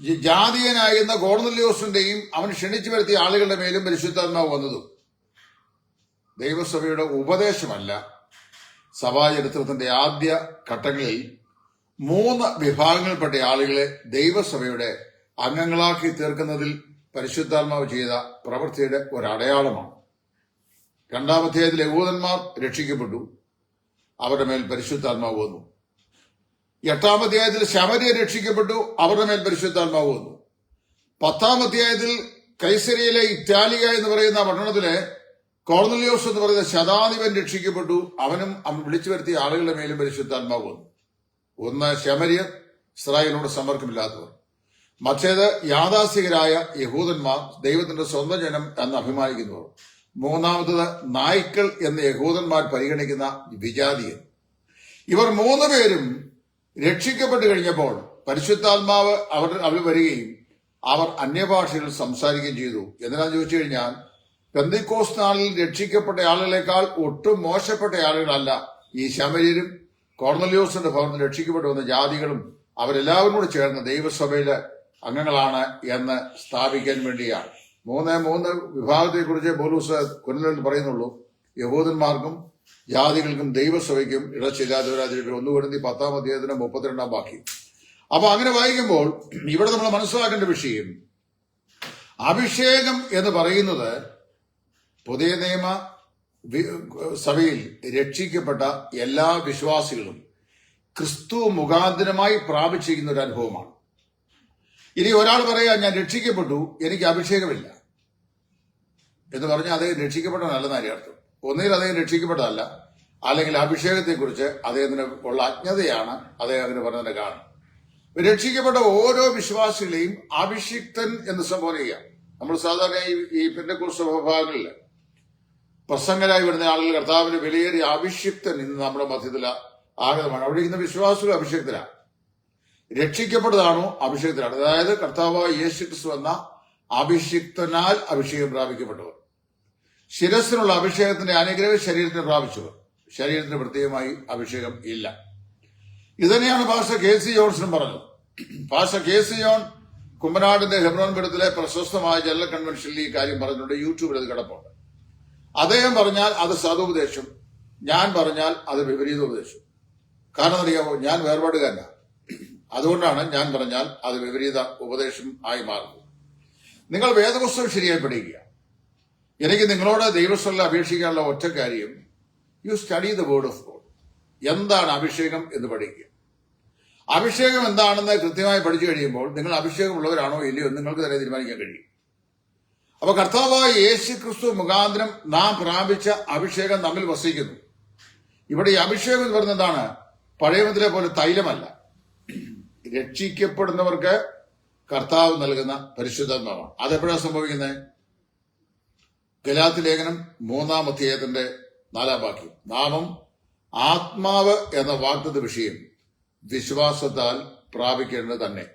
ജാതീയനായിരുന്ന ഗോർണലിയോസിന്റെയും അവൻ ക്ഷണിച്ചു വരുത്തിയ ആളുകളുടെ മേലും പരിശുദ്ധാത്മാവ് വന്നതും. ദൈവസഭയുടെ ഉപദേശമല്ല സഭാചരിത്രത്തിന്റെ ആദ്യ ഘട്ടങ്ങളിൽ മൂന്ന് വിഭാഗങ്ങളിൽപ്പെട്ട ആളുകളെ ദൈവസഭയുടെ അംഗങ്ങളാക്കി തീർക്കുന്നതിൽ പരിശുദ്ധാത്മാവ് ചെയ്ത പ്രവൃത്തിയുടെ ഒരടയാളമാണ്. രണ്ടാമധ്യായത്തിൽ യഹൂദന്മാർ രക്ഷിക്കപ്പെട്ടു. അവരുടെ മേൽ പരിശുദ്ധാത്മാവ് വന്നു. എട്ടാം അധ്യായത്തിൽ ശമരിയ രക്ഷിക്കപ്പെട്ടു. അവരുടെ മേൽ പരിശുദ്ധാത്മാവ് വന്നു. പത്താം അധ്യായത്തിൽ കൈസരിയിലെ ഇറ്റാലിയ എന്ന് പറയുന്ന പട്ടണത്തിലെ കോർണലിയോസ് എന്ന് പറയുന്ന ശതാധിപൻ രക്ഷിക്കപ്പെട്ടു. അവനും അവൻ വിളിച്ചു വരുത്തിയ ആളുകളുടെ മേലും പരിശുദ്ധാത്മാവ് വന്നു. ഒന്ന് ശമരിയർ ഇസ്രായേലിനോട് സമ്പർക്കമില്ലാത്തവർ. മറ്റേത് യാഥാസ്ഥികരായ യഹൂദന്മാർ ദൈവത്തിന്റെ സ്വന്തം ജനം എന്ന് അഭിമാനിക്കുന്നവർ മൂന്നാമത്തത് നായ്ക്കൾ എന്ന് യഹൂദന്മാർ പരിഗണിക്കുന്ന വിജാതിയൻ. ഇവർ മൂന്ന് പേരും രക്ഷിക്കപ്പെട്ടു കഴിഞ്ഞപ്പോൾ പരിശുദ്ധാത്മാവ് അവർ അവർ വരികയും അവർ അന്യഭാഷയിൽ സംസാരിക്കുകയും ചെയ്തു. എന്തിനാന്ന് ചോദിച്ചു കഴിഞ്ഞാൽ പെന്തിക്കോസ് നാളിൽ രക്ഷിക്കപ്പെട്ട ആളുകളെക്കാൾ ഒട്ടും മോശപ്പെട്ട ആളുകളല്ല ഈ ശമരീരും കോർണലിയോസിന്റെ ഭവനത്തിൽ രക്ഷിക്കപ്പെട്ടു വന്ന ജാതികളും അവരെല്ലാവരും കൂടെ ചേർന്ന് ദൈവസഭയിലെ അംഗങ്ങളാണ് എന്ന് സ്ഥാപിക്കാൻ വേണ്ടിയാണ്. മൂന്ന് മൂന്ന് വിഭാഗത്തെക്കുറിച്ച് പോലൂസ് കുരലിൽ പറയുന്നുള്ളൂ. യഹൂദന്മാർക്കും ജാതികൾക്കും ദൈവസഭയ്ക്കും ഇടച്ചില്ലാത്തവരാതിരിക്കും ഒന്ന് വരുന്ന പത്താം അധ്യായത്തിന് മുപ്പത്തിരണ്ടാം ബാക്കി അപ്പൊ അങ്ങനെ വായിക്കുമ്പോൾ ഇവിടെ നമ്മൾ മനസ്സിലാക്കേണ്ട വിഷയം അഭിഷേകം എന്ന് പറയുന്നത് പുതിയ നിയമ സഭയിൽ രക്ഷിക്കപ്പെട്ട എല്ലാ വിശ്വാസികളും ക്രിസ്തു മുഖാന്തരമായി പ്രാപിച്ചിരിക്കുന്ന ഒരു അനുഭവമാണ്. ഇനി ഒരാൾ പറയാ ഞാൻ രക്ഷിക്കപ്പെട്ടു എനിക്ക് അഭിഷേകമില്ല. എന്ന് പറഞ്ഞാൽ അദ്ദേഹം രക്ഷിക്കപ്പെട്ട നല്ല നാര്യാർത്ഥം ഒന്നുകിൽ അദ്ദേഹം രക്ഷിക്കപ്പെട്ടതല്ല അല്ലെങ്കിൽ അഭിഷേകത്തെക്കുറിച്ച് അദ്ദേഹത്തിന് ഉള്ള അജ്ഞതയാണ് അദ്ദേഹം അതിന് പറഞ്ഞതിന്റെ കാരണം രക്ഷിക്കപ്പെട്ട ഓരോ വിശ്വാസികളെയും അഭിഷിക്തൻ എന്ന് സംബോധന ചെയ്യാം. നമ്മൾ സാധാരണ ഈ പിന്നെ പെന്തക്കോസ്ത സ്വഭാവങ്ങളിൽ പ്രസംഗരായി വരുന്ന ആളുകൾ കർത്താവിന് വിലയേറിയ അഭിഷിക്തൻ ഇന്ന് നമ്മുടെ മധ്യത്തിൽ ആഗതമാണ്. അവിടെ ഇരിക്കുന്ന വിശ്വാസികൾ അഭിഷേകത്തിലാണ് രക്ഷിക്കപ്പെട്ടതാണോ അഭിഷേകത്തിലാണ്. അതായത് കർത്താവായ യേശു ക്രിസ്തു എന്ന അഭിഷിക്തനാൽ അഭിഷേകം പ്രാപിക്കപ്പെട്ടവർ. ശിരസിനുള്ള അഭിഷേകത്തിന്റെ അനുഗ്രഹം ശരീരത്തിന് പ്രാപിച്ചവർ. ശരീരത്തിന് പ്രത്യേകമായി അഭിഷേകം ഇല്ല. ഇതന്നെയാണ് ഭാഷ കെ സി ജോൺസിനും പറഞ്ഞത്. ഭാഷ കെ സി ജോൺ കുമ്പനാടിന്റെ ഹെബ്രോൻ പീഠത്തിലെ പ്രശസ്തമായ ജനറൽ കൺവെൻഷനിൽ ഈ കാര്യം പറഞ്ഞിട്ടുണ്ട്. യൂട്യൂബിൽ അത് കിടപ്പുണ്ട്. അദ്ദേഹം പറഞ്ഞാൽ അത് സതുപദേശം ഞാൻ പറഞ്ഞാൽ അത് വിപരീത ഉപദേശം. കാരണം അറിയാമോ ഞാൻ വേർപാടുകാരനാണ്. അതുകൊണ്ടാണ് ഞാൻ പറഞ്ഞാൽ അത് വിപരീത ഉപദേശം ആയി മാറുന്നത് നിങ്ങൾ വേദപുസ്തകം ശരിയായി പഠിക്കുക. എനിക്ക് നിങ്ങളോട് ദൈവസ്ഥലിൽ അപേക്ഷിക്കാനുള്ള ഒറ്റ കാര്യം you study the word of God എന്താണ് അഭിഷേകം എന്ന് പഠിക്കുക. അഭിഷേകം എന്താണെന്ന് കൃത്യമായി പഠിച്ചു കഴിയുമ്പോൾ നിങ്ങൾ അഭിഷേകമുള്ളവരാണോ ഇല്ലയോ നിങ്ങൾക്ക് തന്നെ തീരുമാനിക്കാൻ കഴിയും. അപ്പൊ കർത്താവായ യേശു ക്രിസ്തു മുഖാന്തരം നാം പ്രാപിച്ച അഭിഷേകം നമ്മിൽ വസിക്കുന്നു. ഇവിടെ ഈ അഭിഷേകം എന്ന് പറയുന്നത് എന്താണ്? പഴയമത്തിലെ പോലെ തൈലമല്ല. രക്ഷിക്കപ്പെടുന്നവർക്ക് കർത്താവ് നൽകുന്ന പരിശുദ്ധാത്മാവാണ് അതെപ്പോഴാണ് സംഭവിക്കുന്നത് ഗലാത്തി ലേഖനം മൂന്നാം അധ്യായത്തിന്റെ നാലാം വാക്യം. നാമം ആത്മാവ് എന്ന വാഗ്ദത്ത വിഷയം വിശ്വാസത്താൽ പ്രാപിക്കേണ്ടത് തന്നെ.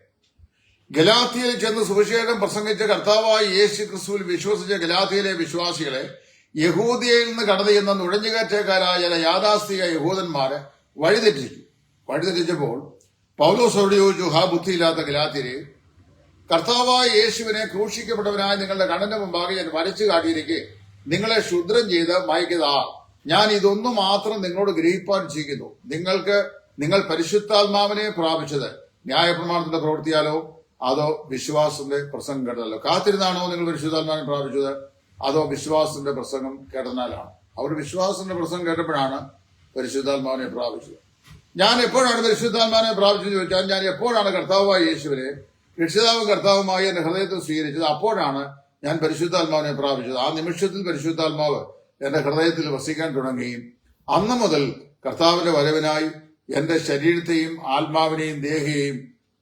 ഗലാത്തിയിൽ ചെന്ന് സുവിശേഷം പ്രസംഗിച്ച കർത്താവായ യേശു ക്രിസ്തുവിൽ വിശ്വസിച്ച ഗലാത്തിയിലെ വിശ്വാസികളെ യഹൂദിയയിൽ നിന്ന് കടന്നു ചെന്ന നുഴഞ്ഞുകയറ്റക്കാരായ യാഥാസ്ഥിക യഹൂദന്മാരെ വഴിതെറ്റിച്ചു. വഴിതെറ്റിച്ചപ്പോൾ പൗലോസോട് ചോദിച്ചു ഹാ ബുദ്ധിയില്ലാത്ത ഗലാത്തിരെ കർത്താവായ യേശുവിനെ ക്രൂശിക്കപ്പെട്ടവനായ നിങ്ങളുടെ കണ്ണന്റെ മുമ്പാകെ ഞാൻ വരച്ചു കാട്ടിയിരിക്കെ. നിങ്ങളെ ശുദ്രം ചെയ്ത് മയക്കതാ. ഞാൻ ഇതൊന്നു മാത്രം നിങ്ങളോട് ഗ്രഹിപ്പാൻ ചെയ്യുന്നു. നിങ്ങൾക്ക് നിങ്ങൾ പരിശുദ്ധാത്മാവിനെ പ്രാപിച്ചത് ന്യായപ്രമാണത്തിന്റെ പ്രവൃത്തിയാലോ? അതോ വിശ്വാസത്തിന്റെ പ്രസംഗം കേട്ടതല്ലോ കാത്തിരുന്നാണോ നിങ്ങൾ പരിശുദ്ധാത്മാവിനെ പ്രാപിച്ചത്? അതോ വിശ്വാസത്തിന്റെ പ്രസംഗം കേട്ടതിനാലാണ്? അവർ വിശ്വാസത്തിന്റെ പ്രസംഗം കേട്ടപ്പോഴാണ് പരിശുദ്ധാത്മാവിനെ പ്രാപിച്ചത്. ഞാൻ എപ്പോഴാണ് പരിശുദ്ധാത്മാനെ പ്രാപിച്ചെന്ന് ചോദിച്ചാൽ ഞാൻ എപ്പോഴാണ് കർത്താവായ യേശുവിനെ രക്ഷിതാവും കർത്താവുമായി എന്റെ ഹൃദയത്തിൽ സ്വീകരിച്ചത് അപ്പോഴാണ് ഞാൻ പരിശുദ്ധാത്മാവിനെ പ്രാപിച്ചത്. ആ നിമിഷത്തിൽ പരിശുദ്ധാത്മാവ് എന്റെ ഹൃദയത്തിൽ വസിക്കാൻ തുടങ്ങുകയും അന്ന് മുതൽ കർത്താവിന്റെ വരവിനായി എന്റെ ശരീരത്തെയും ആത്മാവിനെയും ദേഹയെയും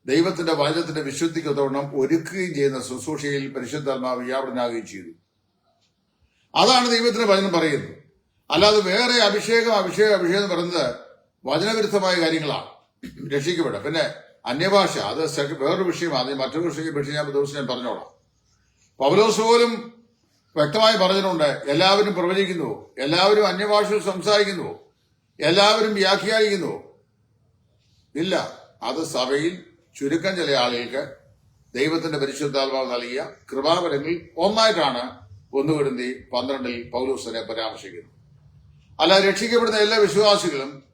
ദൈവത്തിന്റെ വചനത്തിന്റെ വിശുദ്ധിക്കൊത്തവണ്ണം ഒരുക്കുകയും ചെയ്യുന്ന ശുശ്രൂഷയിൽ പരിശുദ്ധാത്മാവ് വ്യാപൃതനാകുകയും ചെയ്തു. അതാണ് ദൈവത്തിന്റെ വചനം പറയുന്നത്. അല്ലാതെ വേറെ അഭിഷേകം അഭിഷേകം അഭിഷേകം എന്ന് പറയുന്നത് വചനവിരുദ്ധമായ കാര്യങ്ങളാണ്. രക്ഷിക്കപ്പെടുക പിന്നെ അന്യഭാഷ അത് വേറൊരു വിഷയമാണ്. മറ്റൊരു വിഷയം പക്ഷേ ഞാൻ ദിവസം ഞാൻ പറഞ്ഞോളാം. പൗലോസ് പോലും വ്യക്തമായി പറഞ്ഞിട്ടുണ്ട് എല്ലാവരും പ്രവചിക്കുന്നു എല്ലാവരും അന്യഭാഷ സംസാരിക്കുന്നു എല്ലാവരും വ്യാഖ്യാനിക്കുന്നു. ഇല്ല അത് സഭയിൽ ചുരുക്കം ചില ആളുകൾക്ക് ദൈവത്തിന്റെ പരിശുദ്ധാത്മാവ് നൽകിയ കൃപാവരങ്ങളിൽ ഒന്നായിട്ടാണ് ഒന്നുവിടുന്തി പന്ത്രണ്ടിൽ പൗലൂസിനെ പരാമർശിക്കുന്നത്. അല്ല രക്ഷിക്കപ്പെടുന്ന എല്ലാ വിശ്വാസികളും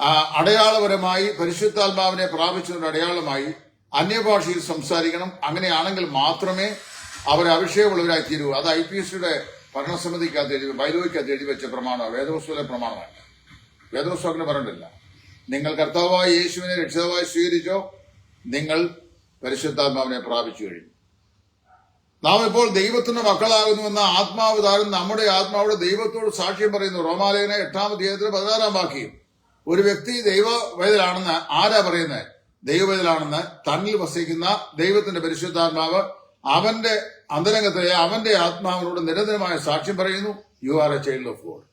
അടയാളപരമായി പരിശുദ്ധാത്മാവിനെ പ്രാപിച്ചതിന്റെ അടയാളമായി അന്യഭാഷയിൽ സംസാരിക്കണം. അങ്ങനെയാണെങ്കിൽ മാത്രമേ അവർ അഭിഷേകമുള്ളവരായി തീരൂ. അത് ഐ പി എസ് സിയുടെ ഭരണസമിതിക്കകത്ത് എഴുതി ബൈലോയ്ക്കകത്ത് എഴുതി വെച്ച പ്രമാണമാണ് വേദവസ്തുവിലെ പ്രമാണമല്ല വേദവസ്തു അങ്ങനെ പറഞ്ഞിട്ടില്ല. നിങ്ങൾ കർത്താവായ യേശുവിനെ രക്ഷിതാവായി സ്വീകരിച്ചോ നിങ്ങൾ പരിശുദ്ധാത്മാവിനെ പ്രാപിച്ചു കഴിഞ്ഞു. നാം ഇപ്പോൾ ദൈവത്തിന്റെ മക്കളാകുന്നുവെന്ന ആത്മാവ് താരം നമ്മുടെ ആത്മാവിടെ ദൈവത്തോട് സാക്ഷ്യം പറയുന്നു. റോമാലയനെ എട്ടാം അധ്യായത്തിന് പതിനാറാം വാക്യം. ഒരു വ്യക്തി ദൈവ ദൈവവേദലാണെന്ന് ആരാ പറയുന്നത് ദൈവവേദനാണെന്ന് തന്നിൽ വസിക്കുന്ന ദൈവത്തിന്റെ പരിശുദ്ധാത്മാവ് അവന്റെ അന്തരംഗത്തിലെ അവന്റെ ആത്മാവിനോട് നിരന്തരമായ സാക്ഷ്യം പറയുന്നു. You are a child of God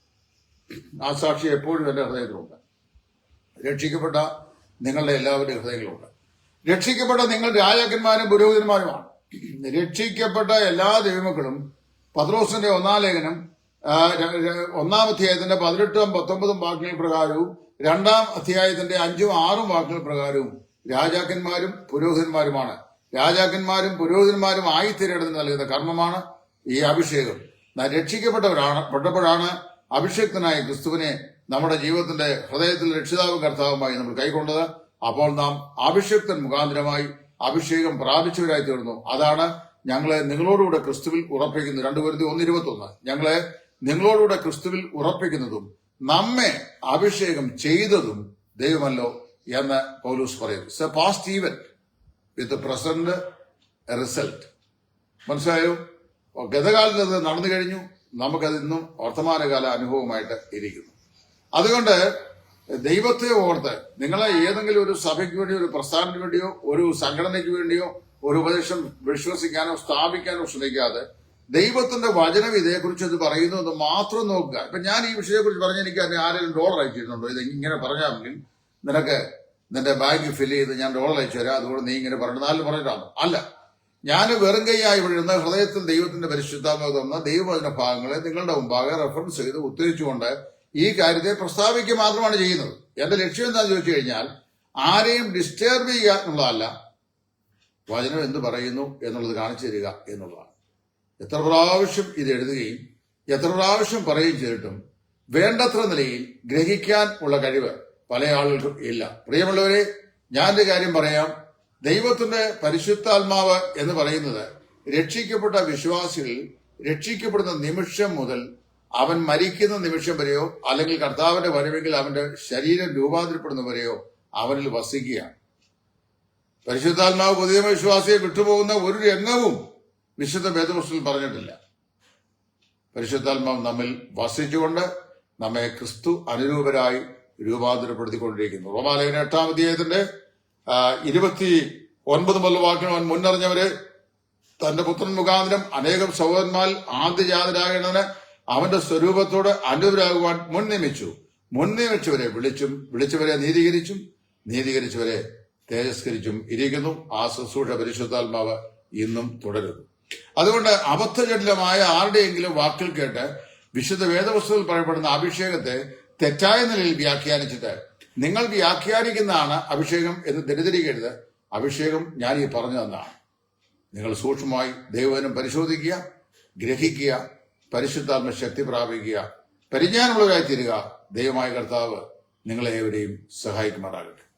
ആ സാക്ഷി എപ്പോഴും എന്റെ ഹൃദയത്തിലുണ്ട്. രക്ഷിക്കപ്പെട്ട നിങ്ങളുടെ എല്ലാവരുടെ ഹൃദയങ്ങളുണ്ട് രക്ഷിക്കപ്പെട്ട നിങ്ങൾ രാജാക്കന്മാരും പുരോഹിതന്മാരുമാണ്. രക്ഷിക്കപ്പെട്ട എല്ലാ ദൈവമക്കളും പത്രോസിന്റെ ഒന്നാം ലേഖനം ആ, ര- ര- ഒന്നാം അധ്യായത്തിന്റെ പതിനെട്ടും പത്തൊമ്പതും വാക്യങ്ങൾ പ്രകാരവും രണ്ടാം അധ്യായത്തിന്റെ അഞ്ചും ആറും വാക്കുകൾ പ്രകാരവും രാജാക്കന്മാരും പുരോഹിതന്മാരുമാണ്. രാജാക്കന്മാരും പുരോഹിതന്മാരും ആയിത്തീരേണ്ടതിന് നൽകുന്ന കർമ്മമാണ് ഈ അഭിഷേകം. രക്ഷിക്കപ്പെട്ടവരാണ് പെട്ടപ്പോഴാണ് അഭിഷേക്തനായ ക്രിസ്തുവിനെ നമ്മുടെ ജീവിതത്തിന്റെ ഹൃദയത്തിൽ രക്ഷിതാവും കർത്താവുമായി നമ്മൾ കൈക്കൊണ്ടത്. അപ്പോൾ നാം അഭിഷേക്തൻ മുഖാന്തരമായി അഭിഷേകം പ്രാപിച്ചവരായി തീർന്നു. അതാണ് ഞങ്ങളെ നിങ്ങളോടുകൂടെ ക്രിസ്തുവിൽ ഉറപ്പിക്കുന്നത് രണ്ടുപേരത്തി ഒന്ന് ഇരുപത്തി ഒന്ന് ഞങ്ങളെ നിങ്ങളോടുകൂടെ ക്രിസ്തുവിൽ ഉറപ്പിക്കുന്നതും നമ്മെ അഭിഷേകം ചെയ്തതും ദൈവമല്ലോ എന്ന് പൗലൂസ് പറയുന്നു. Say past event with present result മനസ്സിലായോ? ഗതകാലത്ത് അത് നടന്നു കഴിഞ്ഞു. നമുക്കത് ഇന്നും വർത്തമാനകാല അനുഭവമായിട്ട് ഇരിക്കുന്നു. അതുകൊണ്ട് ദൈവത്തെ ഓർത്ത് നിങ്ങളെ ഏതെങ്കിലും ഒരു സഭയ്ക്ക് വേണ്ടിയോ ഒരു പ്രസ്ഥാനത്തിന് വേണ്ടിയോ ഒരു സംഘടനയ്ക്ക് വേണ്ടിയോ ഒരു ഉപദേശം വിശ്വസിക്കാനോ സ്ഥാപിക്കാനോ ശ്രമിക്കാതെ ദൈവത്തിന്റെ വചനം ഇതേക്കുറിച്ച് ഇത് പറയുന്നു എന്ന് മാത്രം നോക്കുക. ഇപ്പൊ ഞാൻ ഈ വിഷയത്തെക്കുറിച്ച് പറഞ്ഞ എനിക്ക് അതിന് ആരെങ്കിലും ഡോളർ അയച്ചിട്ടുണ്ടോ ഇത് ഇങ്ങനെ പറഞ്ഞാൽ നിനക്ക് നിന്റെ ബാങ്ക് ഫില്ല് ചെയ്ത് ഞാൻ ഡോളർ അയച്ചു തരാം. അതുകൊണ്ട് നീ ഇങ്ങനെ പറഞ്ഞു നാല് പറഞ്ഞിട്ടാണ് അല്ല. ഞാൻ വെറും കൈയായി വിഴുന്ന ഹൃദയത്തിൽ ദൈവത്തിന്റെ പരിശുദ്ധാത്മക തന്ന ദൈവവചന ഭാഗങ്ങളെ നിങ്ങളുടെ മുമ്പാകെ റെഫറൻസ് ചെയ്ത് ഉദ്ധരിച്ചുകൊണ്ട് ഈ കാര്യത്തെ പ്രസ്താവിക്കുക മാത്രമാണ് ചെയ്യുന്നത്. എന്റെ ലക്ഷ്യം എന്താണെന്ന് ചോദിച്ചു കഴിഞ്ഞാൽ ആരെയും ഡിസ്റ്റേർബ് ചെയ്യുക എന്നുള്ളതല്ല. വചനം എന്ത് പറയുന്നു എന്നുള്ളത് കാണിച്ചു തരിക എന്നുള്ളതാണ്. എത്ര പ്രാവശ്യം ഇത് എഴുതുകയും എത്ര പ്രാവശ്യം പറയുകയും ചെയ്തിട്ടും വേണ്ടത്ര നിലയിൽ ഗ്രഹിക്കാൻ ഉള്ള കഴിവ് പല ആളുകൾക്കും ഇല്ല. പ്രിയമുള്ളവരെ ഞാൻ ഒരു കാര്യം പറയാം. ദൈവത്തിന്റെ പരിശുദ്ധാത്മാവ് എന്ന് പറയുന്നത് രക്ഷിക്കപ്പെട്ട വിശ്വാസികൾ രക്ഷിക്കപ്പെടുന്ന നിമിഷം മുതൽ അവൻ മരിക്കുന്ന നിമിഷം വരെയോ അല്ലെങ്കിൽ കർത്താവിന്റെ വരവെങ്കിൽ അവന്റെ ശരീരം രൂപാന്തരപ്പെടുന്നവരെയോ അവനിൽ വസിക്കുകയാണ്. പരിശുദ്ധാത്മാവ് പുതിയ വിശ്വാസിയെ വിട്ടുപോകുന്ന ഒരു രംഗവും വിശുദ്ധ വേദപുസ്തകത്തിൽ പറഞ്ഞിട്ടില്ല. പരിശുദ്ധാത്മാവ് നമ്മിൽ വസിച്ചുകൊണ്ട് നമ്മെ ക്രിസ്തു അനുരൂപരായി രൂപാന്തരപ്പെടുത്തിക്കൊണ്ടിരിക്കുന്നു. റോമാലയൻ എട്ടാം അധ്യായത്തിന്റെ ഇരുപത്തി ഒൻപത് മുതൽ വാക്കിന് അവൻ മുന്നറിഞ്ഞവരെ തന്റെ പുത്രൻ മുഖാന്തരം അനേകം സഹോദരന്മാർ ആദ്യജാതരാകേണ്ടതിന് അവന്റെ സ്വരൂപത്തോട് അനുരാകുവാൻ മുൻ നിയമിച്ചു മുൻ നിയമിച്ചവരെ വിളിച്ചും വിളിച്ചവരെ നീതീകരിച്ചും നീതീകരിച്ചവരെ തേജസ്കരിച്ചും ഇരിക്കുന്നു. ആ ശുശ്രൂഷ പരിശുദ്ധാത്മാവ് ഇന്നും തുടരുന്നു. അതുകൊണ്ട് അബദ്ധജടിലമായ ആരുടെയെങ്കിലും വാക്കിൽ കേട്ട് വിശുദ്ധ വേദവസ്തുവിൽ പറയപ്പെടുന്ന അഭിഷേകത്തെ തെറ്റായ നിലയിൽ വ്യാഖ്യാനിച്ചിട്ട് നിങ്ങൾ വ്യാഖ്യാനിക്കുന്നതാണ് അഭിഷേകം എന്ന് തെറ്റിദ്ധരിക്കരുത്. അഭിഷേകം ഞാൻ ഈ പറഞ്ഞു തന്നാണ് നിങ്ങൾ സൂക്ഷ്മമായി ദൈവനം പരിശോധിക്കുക ഗ്രഹിക്കുക പരിശുദ്ധാത്മ ശക്തി പ്രാപിക്കുക പരിജ്ഞാനമുള്ളവരായി തീരുക. ദൈവമായ കർത്താവ് നിങ്ങളെ ഏവരെയും സഹായിക്കുമാറാകട്ടെ.